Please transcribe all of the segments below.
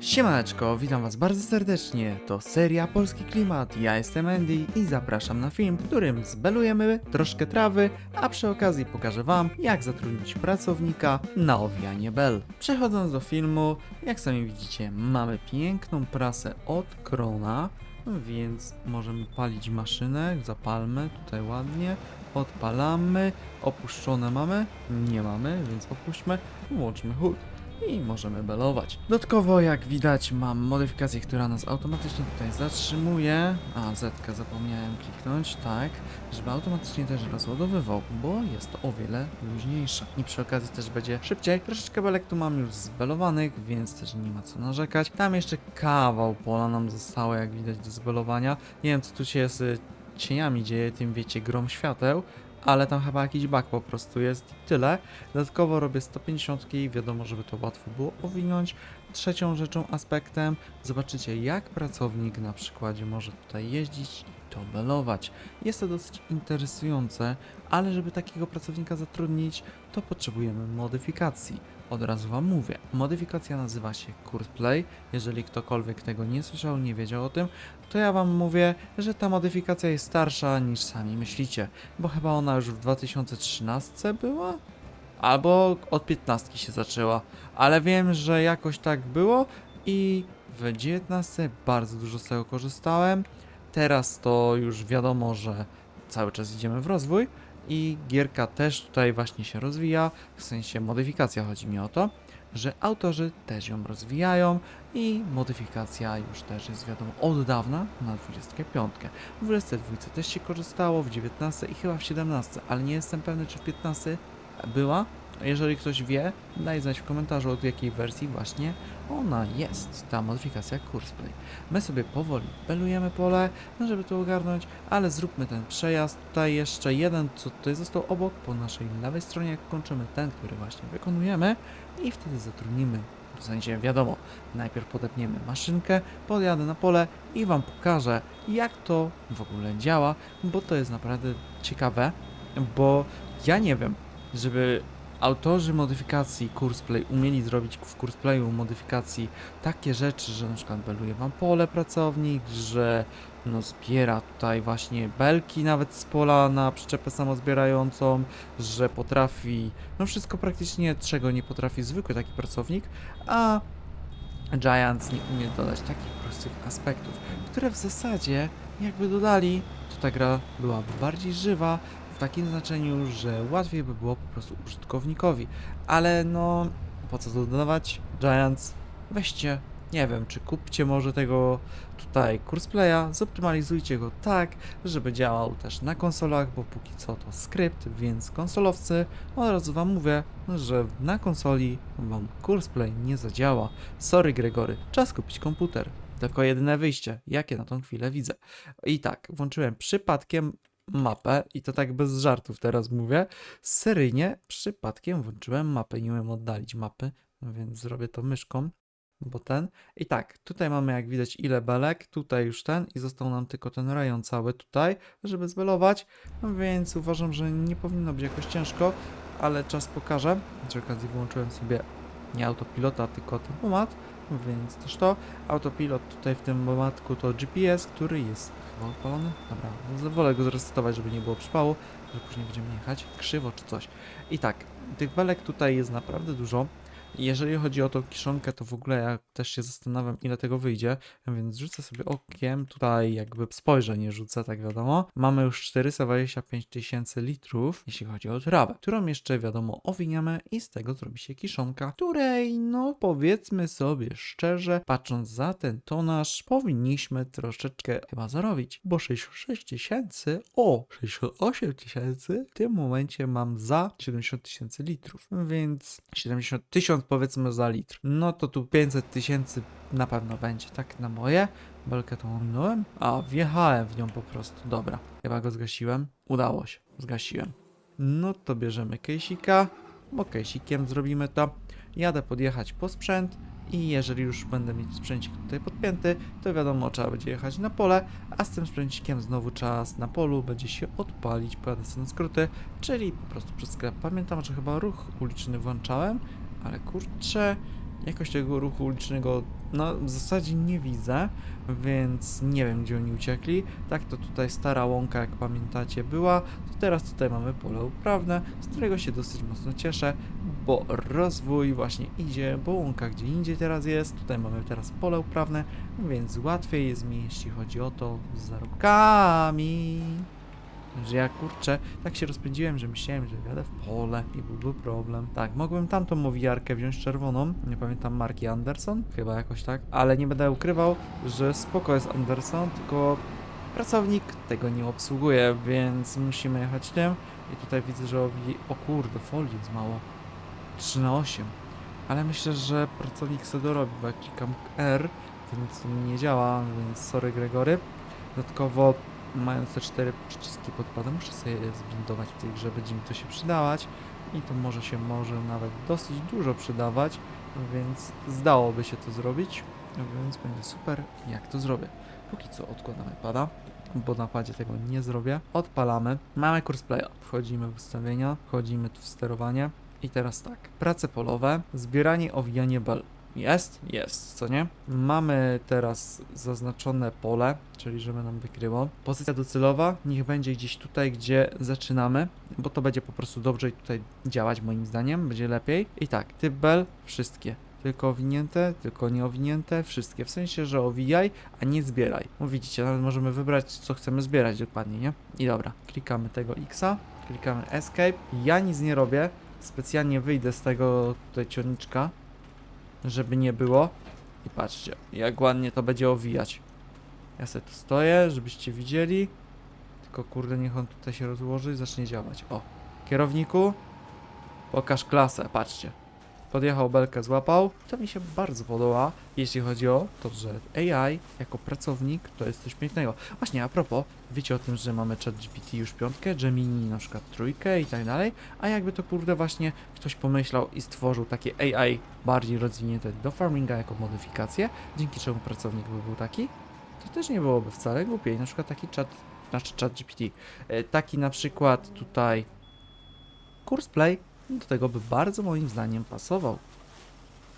Siemaneczko, witam was bardzo serdecznie. To seria Polski Klimat. Ja jestem Andy i zapraszam na film, w którym zbelujemy troszkę trawy, a przy okazji pokażę wam, jak zatrudnić pracownika na owijanie bel. Przechodząc do filmu, jak sami widzicie, mamy piękną prasę od Krona, więc możemy palić maszynę, zapalmy tutaj ładnie, odpalamy, opuszczone mamy? Nie mamy, więc opuśćmy, włączmy hud i możemy belować. Dodatkowo, jak widać, mam modyfikację, która nas automatycznie tutaj zatrzymuje. A, Z zapomniałem kliknąć, tak, żeby automatycznie też rozładowywał, bo jest to o wiele luźniejsze. I przy okazji też będzie szybciej. Troszeczkę belek tu mam już zbelowanych, więc też nie ma co narzekać. Tam jeszcze kawał pola nam zostało, jak widać, do zbelowania. Nie wiem, co tu się z cieniami dzieje, tym wiecie, grom świateł ale tam chyba jakiś bug po prostu jest i tyle. Dodatkowo robię 150 i wiadomo, żeby to łatwo było owinąć. Trzecią rzeczą, aspektem, zobaczycie jak pracownik na przykładzie może tutaj jeździć i to belować. Jest to dosyć interesujące, ale żeby takiego pracownika zatrudnić, to potrzebujemy modyfikacji. Od razu Wam mówię, modyfikacja nazywa się Courseplay. Jeżeli ktokolwiek tego nie słyszał, nie wiedział o tym, to ja Wam mówię, że ta modyfikacja jest starsza niż sami myślicie, bo chyba ona już w 2013 była? Albo od 15 się zaczęła, ale wiem, że jakoś tak było i w 19 bardzo dużo z tego korzystałem. Teraz to już wiadomo, że cały czas idziemy w rozwój i gierka też tutaj właśnie się rozwija, w sensie modyfikacja chodzi mi o to, że autorzy też ją rozwijają i modyfikacja już też jest wiadomo od dawna na 25. W 22 też się korzystało, w 19 i chyba w 17, ale nie jestem pewny czy w 15 była. Jeżeli ktoś wie, daj znać w komentarzu od jakiej wersji właśnie ona jest, ta modyfikacja Courseplay. My sobie powoli belujemy pole, żeby to ogarnąć, ale zróbmy ten przejazd. Tutaj jeszcze jeden, co tutaj został obok, po naszej lewej stronie, jak kończymy ten, który właśnie wykonujemy i wtedy zatrudnimy, w sensie wiadomo, najpierw podepniemy maszynkę, podjadę na pole i Wam pokażę, jak to w ogóle działa, bo to jest naprawdę ciekawe, bo ja nie wiem, żeby autorzy modyfikacji Courseplay umieli zrobić w Courseplayu modyfikacji takie rzeczy, że na przykład beluje wam pole pracownik, że no zbiera tutaj właśnie belki nawet z pola na przyczepę samozbierającą, że potrafi, no wszystko praktycznie, czego nie potrafi zwykły taki pracownik, a Giants nie umie dodać takich prostych aspektów, które w zasadzie jakby dodali, to ta gra byłaby bardziej żywa, w takim znaczeniu, że łatwiej by było po prostu użytkownikowi. Ale no, po co dodawać? Giants, weźcie, nie wiem, czy kupcie może tego tutaj Courseplaya, zoptymalizujcie go tak, żeby działał też na konsolach, bo póki co to skrypt, więc konsolowcy, od razu wam mówię, że na konsoli wam Courseplay nie zadziała. Sorry Gregory, czas kupić komputer. Tylko jedyne wyjście, jakie na tą chwilę widzę. I tak, włączyłem przypadkiem mapę i to tak bez żartów teraz mówię. Seryjnie przypadkiem włączyłem mapę, nie umiem oddalić mapy, więc zrobię to myszką, bo ten. I tak, tutaj mamy jak widać ile belek, tutaj już ten i został nam tylko ten rejon cały tutaj, żeby zbelować, no więc uważam, że nie powinno być jakoś ciężko, ale czas pokaże. Przy okazji włączyłem sobie nie autopilota, tylko tempomat, więc też to. Autopilot tutaj w tym momatku to GPS, który jest chyba odpalony. Dobra, no wolę go zresetować, żeby nie było przypału, że później będziemy jechać krzywo czy coś. I tak, tych belek tutaj jest naprawdę dużo. Jeżeli chodzi o tą kiszonkę, to w ogóle ja też się zastanawiam, ile tego wyjdzie, więc rzucę sobie okiem, tutaj jakby spojrzę, nie rzucę, tak wiadomo. Mamy już 425 tysięcy litrów, jeśli chodzi o trawę, którą jeszcze wiadomo owiniemy i z tego zrobi się kiszonka, której no powiedzmy sobie szczerze, patrząc za ten tonaż, powinniśmy troszeczkę chyba zarobić, bo 66 tysięcy, o 68 tysięcy, w tym momencie mam za 70 tysięcy litrów, więc 70 tysiąc powiedzmy za litr. No to tu 500 tysięcy na pewno będzie, tak na moje. Belkę tą ominąłem? A, wjechałem w nią po prostu. Dobra, chyba go zgasiłem. Udało się, zgasiłem. No to bierzemy kejsika, bo kejsikiem zrobimy to. Jadę podjechać po sprzęt i jeżeli już będę mieć sprzęcik tutaj podpięty, to wiadomo, trzeba będzie jechać na pole, a z tym sprzęcikiem znowu czas na polu będzie się odpalić, pojadę sobie na skróty, czyli po prostu przez sklep. Pamiętam, że chyba ruch uliczny włączałem, ale kurczę, Jakoś tego ruchu ulicznego, no w zasadzie nie widzę, więc nie wiem gdzie oni uciekli. Tak to tutaj stara łąka, jak pamiętacie, była. To teraz tutaj mamy pole uprawne, z którego się dosyć mocno cieszę, bo rozwój właśnie idzie, bo łąka gdzie indziej teraz jest. Tutaj mamy teraz pole uprawne, więc łatwiej jest mi, jeśli chodzi o to, z zarobkami. Że ja kurczę, tak się rozpędziłem, że myślałem, że jadę w pole i byłby problem. Tak, mogłem tamtą owijarkę wziąć czerwoną, nie pamiętam marki Anderson, chyba jakoś tak, ale nie będę ukrywał, że spoko jest Anderson, tylko pracownik tego nie obsługuje, więc musimy jechać tym. I tutaj widzę, że owi... O kurde, folii jest mało. 3 na 8. Ale myślę, że pracownik sobie dorobi, bo jak klikam R, to nic tu nie działa, więc sorry Gregory. Dodatkowo mając te cztery przyciski podpada, muszę sobie je zbindować w tej grze, będzie mi to się przydawać. I to może się może nawet dosyć dużo przydawać, więc zdałoby się to zrobić, więc będzie super. Jak to zrobię. Póki co odkładamy pada, bo na padzie tego nie zrobię. Odpalamy, mamy kurs playa, wchodzimy w ustawienia, wchodzimy tu w sterowanie. I teraz tak, prace polowe, zbieranie, owijanie bel. Jest? Jest, co nie? Mamy teraz zaznaczone pole, czyli żeby nam wykryło. Pozycja docelowa niech będzie gdzieś tutaj, gdzie zaczynamy, bo to będzie po prostu dobrze tutaj działać moim zdaniem, będzie lepiej. I tak, typ bel, wszystkie. Tylko owinięte, tylko nieowinięte, wszystkie. W sensie, że owijaj, a nie zbieraj. No widzicie, nawet możemy wybrać, co chcemy zbierać dokładnie, nie? I dobra, klikamy tego Xa, klikamy Escape. Ja nic nie robię, specjalnie wyjdę z tego tutaj ciągniczka, żeby nie było. I patrzcie, jak ładnie to będzie owijać. Ja sobie tu stoję, żebyście widzieli. Tylko kurde, niech on tutaj się rozłoży i zacznie działać. O, kierowniku, pokaż klasę, patrzcie. Podjechał belkę, złapał. To mi się bardzo podoba, jeśli chodzi o to, że AI jako pracownik to jest coś pięknego. Właśnie, a propos, wiecie o tym, że mamy ChatGPT już piątkę, Gemini na przykład trójkę i tak dalej, a jakby to kurde właśnie ktoś pomyślał i stworzył takie AI bardziej rozwinięte do farminga jako modyfikację, dzięki czemu pracownik by był taki, to też nie byłoby wcale głupiej. Na przykład taki chat, znaczy chat GPT, e, taki na przykład tutaj kurs play do tego by bardzo moim zdaniem pasował,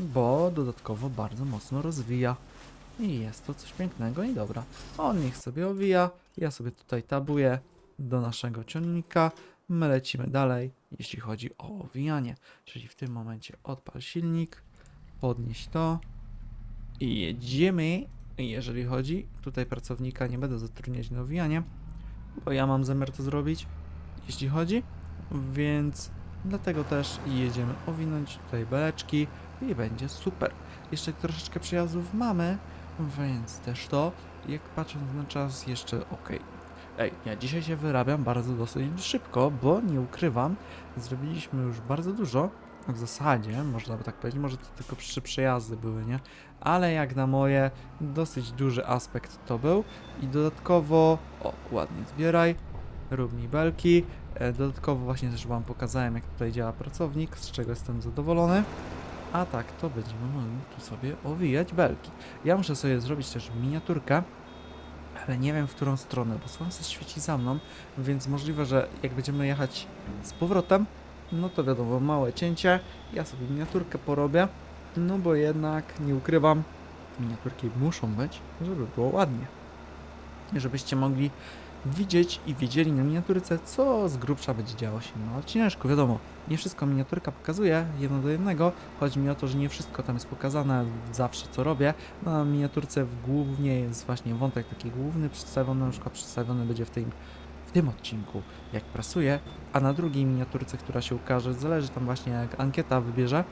bo dodatkowo bardzo mocno rozwija. I jest to coś pięknego i dobra. On niech sobie owija, ja sobie tutaj tabuję do naszego ciągnika, my lecimy dalej, jeśli chodzi o owijanie, czyli w tym momencie odpal silnik, podnieś to i jedziemy. Jeżeli chodzi, tutaj pracownika nie będę zatrudniać na owijanie, bo ja mam zamiar to zrobić, jeśli chodzi, więc dlatego też jedziemy owinąć tutaj beleczki i będzie super. Jeszcze troszeczkę przejazdów mamy, więc też to, jak patrząc na czas, jeszcze ok. Ej, ja dzisiaj się wyrabiam bardzo dosyć szybko, bo nie ukrywam, zrobiliśmy już bardzo dużo. W zasadzie, można by tak powiedzieć, może to tylko trzy przejazdy były, nie? Ale jak na moje, dosyć duży aspekt to był. I dodatkowo, o, ładnie zbieraj, rób mi belki. E, Dodatkowo właśnie też Wam pokazałem, jak tutaj działa pracownik, z czego jestem zadowolony. A tak, to będziemy mogli tu sobie owijać belki. Ja muszę sobie zrobić też miniaturkę, ale nie wiem w którą stronę, bo słońce świeci za mną, więc możliwe, że jak będziemy jechać z powrotem, no to wiadomo, małe cięcie, ja sobie miniaturkę porobię, no bo jednak, nie ukrywam, miniaturki muszą być, żeby było ładnie. Żebyście mogli widzieć i wiedzieli na miniaturce, co z grubsza będzie działo się na odcineczku. Wiadomo, nie wszystko miniaturka pokazuje jedno do jednego. Chodzi mi o to, że nie wszystko tam jest pokazane zawsze, co robię. Na miniaturce głównie jest właśnie wątek taki główny przedstawiony, na przykład przedstawiony będzie w tym, w tym odcinku, jak prasuję, a na drugiej miniaturce, która się ukaże, zależy tam właśnie jak ankieta wybierze,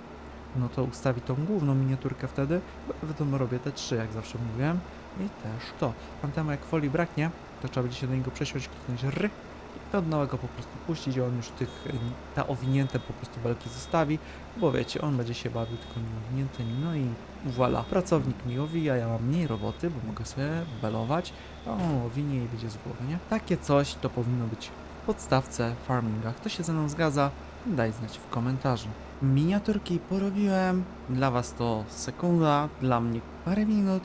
no to ustawi tą główną miniaturkę wtedy, bo wiadomo robię te trzy, jak zawsze mówiłem. I też to. Pamiętam, jak folii braknie, to trzeba będzie się do niego przesiąść, kliknąć R i od nowego po prostu puścić, on już tych, y, ta owinięte po prostu belki zostawi, bo wiecie, on będzie się bawił tylko nieowiniętymi, no i voilà, pracownik mi owija, ja mam mniej roboty, bo mogę sobie belować, a on owinie i będzie z głowy, nie? Takie coś to powinno być w podstawce farminga. Kto się ze mną zgadza, daj znać w komentarzu. Miniaturki porobiłem, dla was to sekunda, dla mnie parę minut,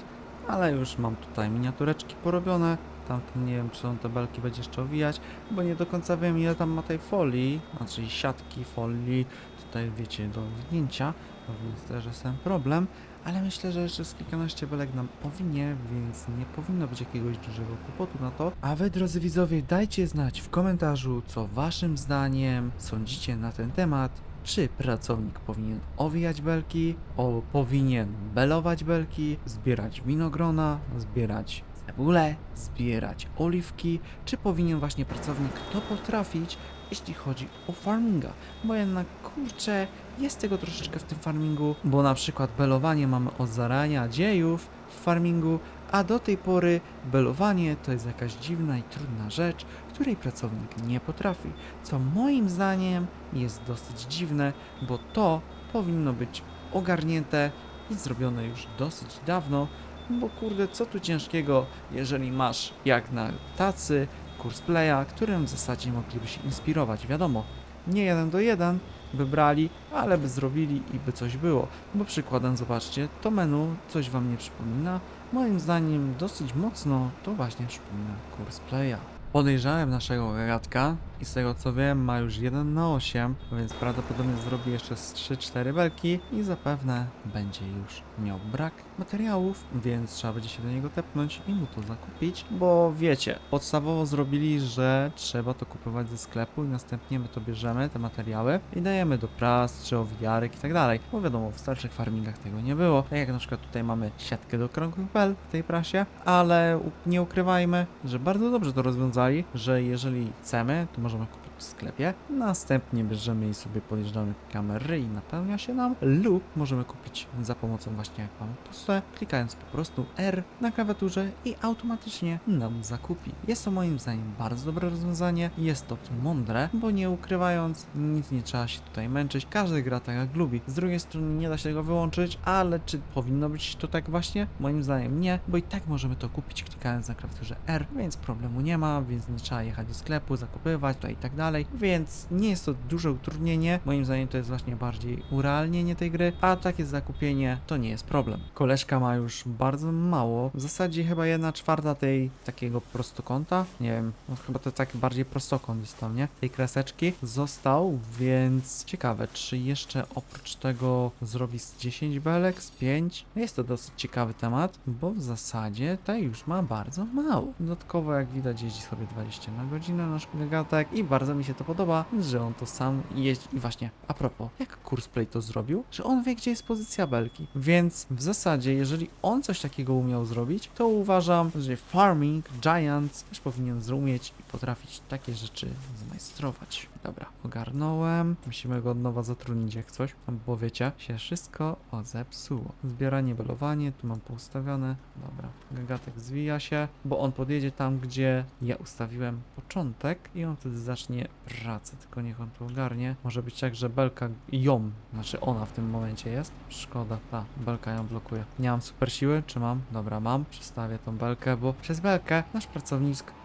ale już mam tutaj miniatureczki porobione, Tamten nie wiem, czy on te belki będzie jeszcze owijać, bo nie do końca wiem, ile tam ma tej folii, znaczy siatki folii, tutaj wiecie, do winięcia, no więc też jest ten problem, ale myślę, że jeszcze z kilkanaście belek nam powinie, więc nie powinno być jakiegoś dużego kłopotu na to. A wy, drodzy widzowie, dajcie znać w komentarzu, co waszym zdaniem sądzicie na ten temat. Czy pracownik powinien owijać belki, o, powinien belować belki, zbierać winogrona, zbierać cebulę, zbierać oliwki, czy powinien właśnie pracownik to potrafić, jeśli chodzi o farminga? Bo jednak, kurczę, jest tego troszeczkę w tym farmingu, bo na przykład belowanie mamy od zarania dziejów w farmingu, a do tej pory belowanie to jest jakaś dziwna i trudna rzecz, której pracownik nie potrafi, co moim zdaniem jest dosyć dziwne, bo to powinno być ogarnięte i zrobione już dosyć dawno, bo kurde, co tu ciężkiego, jeżeli masz jak na tacy kurs playa, którym w zasadzie mogliby się inspirować, wiadomo, nie jeden do jeden by brali, ale by zrobili i by coś było. Bo przykładem, zobaczcie, to menu coś wam nie przypomina? Moim zdaniem dosyć mocno to właśnie przypomina kurs playa. Podejrzałem naszego gagatka i z tego co wiem ma już 1 na 8, więc prawdopodobnie zrobi jeszcze z 3-4 belki i zapewne będzie już miał brak materiałów, więc trzeba będzie się do niego tepnąć i mu to zakupić, bo wiecie, podstawowo zrobili, że trzeba to kupować ze sklepu i następnie my to bierzemy, te materiały i dajemy do pras czy owijarek i tak dalej, bo wiadomo, w starszych farmingach tego nie było, tak jak na przykład tutaj mamy siatkę do krągłych bel w tej prasie, ale nie ukrywajmy, że bardzo dobrze to rozwiązali, że jeżeli chcemy, to możemy kupić w sklepie, następnie bierzemy i sobie podjeżdżamy kamery i napełnia się nam, lub możemy kupić za pomocą właśnie jak mamy puste, klikając po prostu R na klawiaturze i automatycznie nam zakupi. Jest to moim zdaniem bardzo dobre rozwiązanie, jest to mądre, bo nie ukrywając, nic nie trzeba się tutaj męczyć, każdy gra tak jak lubi. Z drugiej strony nie da się tego wyłączyć, ale czy powinno być to tak właśnie? Moim zdaniem nie, bo i tak możemy to kupić klikając na klawiaturze R, więc problemu nie ma, więc nie trzeba jechać do sklepu, zakupywać to i tak dalej, więc nie jest to duże utrudnienie, moim zdaniem to jest właśnie bardziej urealnienie tej gry, a takie zakupienie to nie jest problem. Koleżka ma już bardzo mało, w zasadzie chyba jedna czwarta tej takiego prostokąta, nie wiem, no chyba to tak bardziej prostokąt jest tam, nie? Tej kreseczki został, więc ciekawe, czy jeszcze oprócz tego zrobi z 10 belek, z 5? Jest to dosyć ciekawy temat, bo w zasadzie ta już ma bardzo mało. Dodatkowo jak widać jeździ sobie 20 na godzinę nasz gagatek i bardzo mi się to podoba, że on to sam jeździ. I właśnie, a propos, jak kurs play to zrobił? Że on wie, gdzie jest pozycja belki. Więc w zasadzie, jeżeli on coś takiego umiał zrobić, to uważam, że Farming Giants też powinien zrozumieć i potrafić takie rzeczy zmajstrować. Dobra, ogarnąłem. Musimy go od nowa zatrudnić jak coś, bo wiecie, się wszystko zepsuło. Zbieranie, belowanie, tu mam poustawione. Dobra, gagatek zwija się, bo on podjedzie tam, gdzie ja ustawiłem początek i on wtedy zacznie pracę, tylko niech on to ogarnie. Może być tak, że belka ją, znaczy ona w tym momencie jest. Szkoda, ta belka ją blokuje. Nie mam super siły, czy mam? Dobra, mam. Przestawię tą belkę, bo przez belkę nasz pracownik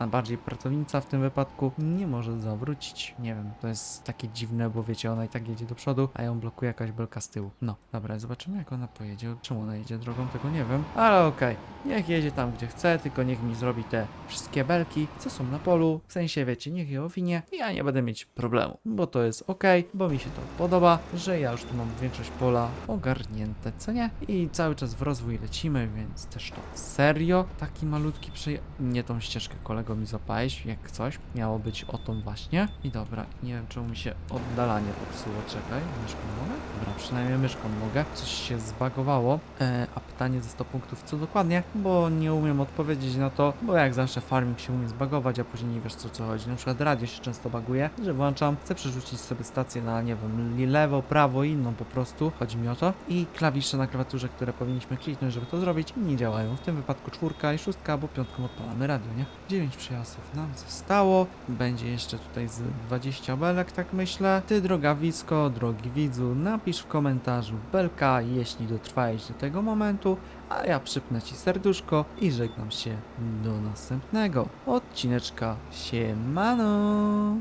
a bardziej pracownica w tym wypadku nie może zawrócić. Nie wiem, to jest takie dziwne, bo wiecie, ona i tak jedzie do przodu, a ją blokuje jakaś belka z tyłu. No, dobra, zobaczymy jak ona pojedzie. Czemu ona jedzie drogą, tego nie wiem. Ale okej, niech jedzie tam gdzie chce, tylko niech mi zrobi te wszystkie belki, co są na polu. W sensie, wiecie, niech je owinie i ja nie będę mieć problemu, bo to jest okej, bo mi się to podoba, że ja już tu mam większość pola ogarnięte, co nie? I cały czas w rozwój lecimy, więc też to serio. Taki malutki przeje... Nie tą ścieżkę kolego mi zapałeś, jak coś. Miało być o tą właśnie. I dobra, nie wiem czemu mi się oddalanie popsuło. Czekaj, myszką mogę? Dobra, przynajmniej myszką mogę. Coś się zbagowało. E, a pytanie ze 100 punktów co dokładnie? Bo nie umiem odpowiedzieć na to, bo jak zawsze farming się umie zbagować, a później nie wiesz co co chodzi. Na przykład radio się często baguje, że włączam, chcę przerzucić sobie stację na, nie wiem, lewo, prawo, inną po prostu. Chodzi mi o to. I klawisze na klawiaturze, które powinniśmy kliknąć, żeby to zrobić, nie działają. W tym wypadku czwórka i szóstka, bo piątką odpalamy radio, nie? 9 przejazdów nam zostało. Będzie jeszcze tutaj z 20 belek, tak myślę. Ty, droga Wisko, drogi widzu, napisz w komentarzu belka, jeśli dotrwałeś do tego momentu, a ja przypnę ci serduszko i żegnam się do następnego odcineczka. Siemano!